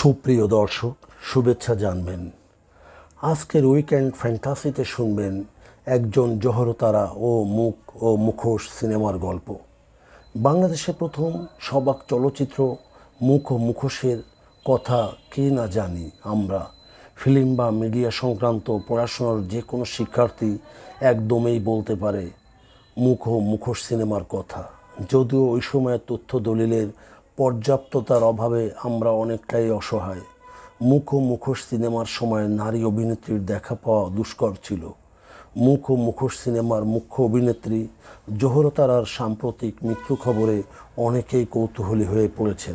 সুপ্রিয় দর্শক, শুভেচ্ছা জানবেন। আজকের উইকেন্ড ফ্যান্টাসিতে শুনবেন একজন জহরতারা ও মুখ ও মুখোশ সিনেমার গল্প। বাংলাদেশে প্রথম সবাক চলচ্চিত্র মুখ ও মুখোশের কথা কে না জানি আমরা। ফিল্ম বা মিডিয়া সংক্রান্ত পড়াশোনার যে কোনো শিক্ষার্থী একদমই বলতে পারে মুখ ও মুখোশ সিনেমার কথা। যদিও ওই সময়ের তথ্য দলিলের পর্যাপ্ততার অভাবে আমরা অনেকটাই অসহায়। মুখ ও মুখোশ সিনেমার সময় নারী অভিনেত্রীর দেখা পাওয়া দুষ্কর ছিল। মুখ ও মুখোশ সিনেমার মুখ্য অভিনেত্রী জোহরতারার সাম্প্রতিক মৃত্যু খবরে অনেকেই কৌতূহলী হয়ে পড়েছেন।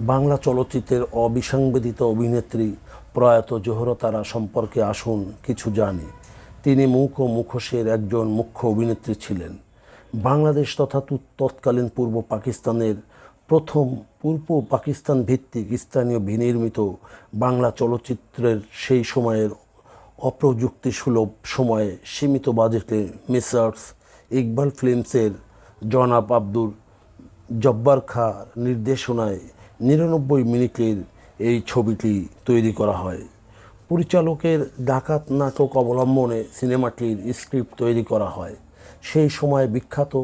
বাংলা চলচ্চিত্রের অবিসংবেদিত অভিনেত্রী প্রয়াত জোহরতারা সম্পর্কে আসুন, কিছু জানি। তিনি মুখ ও মুখোশের একজন মুখ্য অভিনেত্রী ছিলেন। বাংলাদেশ তথা তৎকালীন পূর্ব পাকিস্তানের প্রথম পূর্ব পাকিস্তান ভিত্তিক স্থানীয় বিনির্মিত বাংলা চলচ্চিত্রের সেই সময়ের অপ্রযুক্তি সুলভ সময়ে সীমিত বাজেটে মিসার্স ইকবাল ফিল্মসের জনাব আব্দুল জব্বার খা নির্দেশনায় নিরানব্বই মিনিটের এই ছবিটি তৈরি করা হয়। পরিচালকের ডাকাত নাটক অবলম্বনে সিনেমাটির স্ক্রিপ্ট তৈরি করা হয়। সেই সময় বিখ্যাত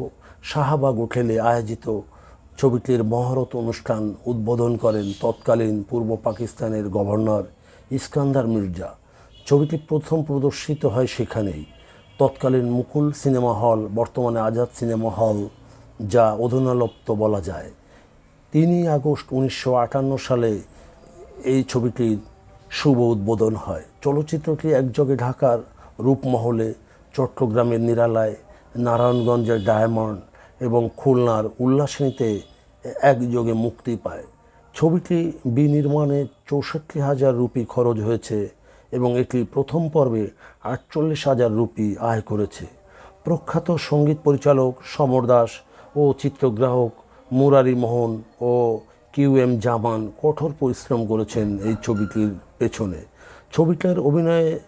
শাহবাগ হোটেলে আয়োজিত ছবিটির মহারত অনুষ্ঠান উদ্বোধন করেন তৎকালীন পূর্ব পাকিস্তানের গভর্নর ইস্কান্দার মির্জা। ছবিটি প্রথম প্রদর্শিত হয় সেখানেই। তৎকালীন মুকুল সিনেমা হল, বর্তমানে আজাদ সিনেমা হল, যা অধুনালপ্ত বলা যায়। তিনই আগস্ট উনিশশো আটান্ন সালে এই ছবিটির শুভ উদ্বোধন হয়। চলচ্চিত্রটি একযোগে ঢাকার রূপমহলে চট্টগ্রামের নিরালায়, নারায়ণগঞ্জের ডায়মন্ড এবং খুলনার উল্লাসিনীতে একযোগে মুক্তি পায়। ছবিটি বিনির্মাণে চৌষট্টি হাজার রুপি খরচ হয়েছে এবং এটি প্রথম পর্বে আটচল্লিশ হাজার রুপি আয় করেছে। প্রখ্যাত সংগীত পরিচালক সমর দাস ও চিত্রগ্রাহক মুরারি মোহন ও কিউ এম জামান কঠোর পরিশ্রম করেছেন এই ছবিটির পেছনে। ছবিটার অভিনয়ে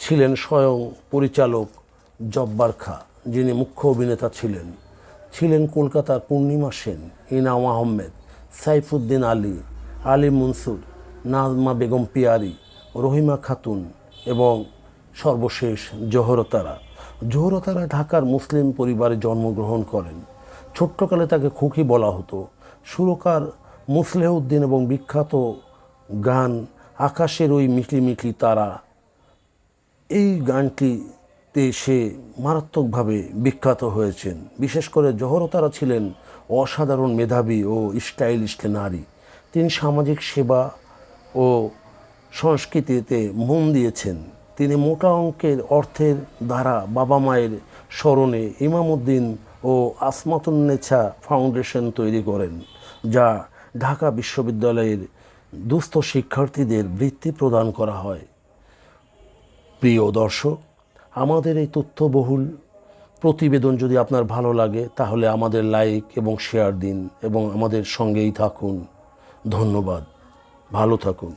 ছিলেন স্বয়ং পরিচালক জব্বার খা, যিনি মুখ্য অভিনেতা ছিলেন। ছিলেন কলকাতার পূর্ণিমা সেন ইনাম আহমেদ, সাইফুদ্দিন আলী আলী মনসুর, নাজমা বেগম পিয়ারি, রহিমা খাতুন এবং সর্বশেষ জহরতারা। জহরতারা ঢাকার মুসলিম পরিবারে জন্মগ্রহণ করেন। ছোট্টকালে তাকে খুকি বলা হতো। সুরকার মুসলেহউদ্দিন এবং বিখ্যাত গান আকাশের ওই মিটি মিটি তারা। এই গানটিতে সে মারাত্মকভাবে বিখ্যাত হয়েছেন। বিশেষ করে জহরতারা ছিলেন অসাধারণ মেধাবী ও স্টাইলিস্ট নারী। তিনি সামাজিক সেবা ও সংস্কৃতিতে মন দিয়েছেন। তিনি মোটা অঙ্কের অর্থের দ্বারা বাবা মায়ের স্মরণে ইমামুদ্দিন ও আসমাতুন্নেছা ফাউন্ডেশন তৈরি করেন, যা ঢাকা বিশ্ববিদ্যালয়ের দুস্থ শিক্ষার্থীদের বৃত্তি প্রদান করা হয়। প্রিয় দর্শক আমাদের এই তথ্যবহুল প্রতিবেদন যদি আপনার ভালো লাগে, তাহলে আমাদের লাইক এবং শেয়ার দিন এবং আমাদের সঙ্গেই থাকুন। ধন্যবাদ। ভালো থাকুন।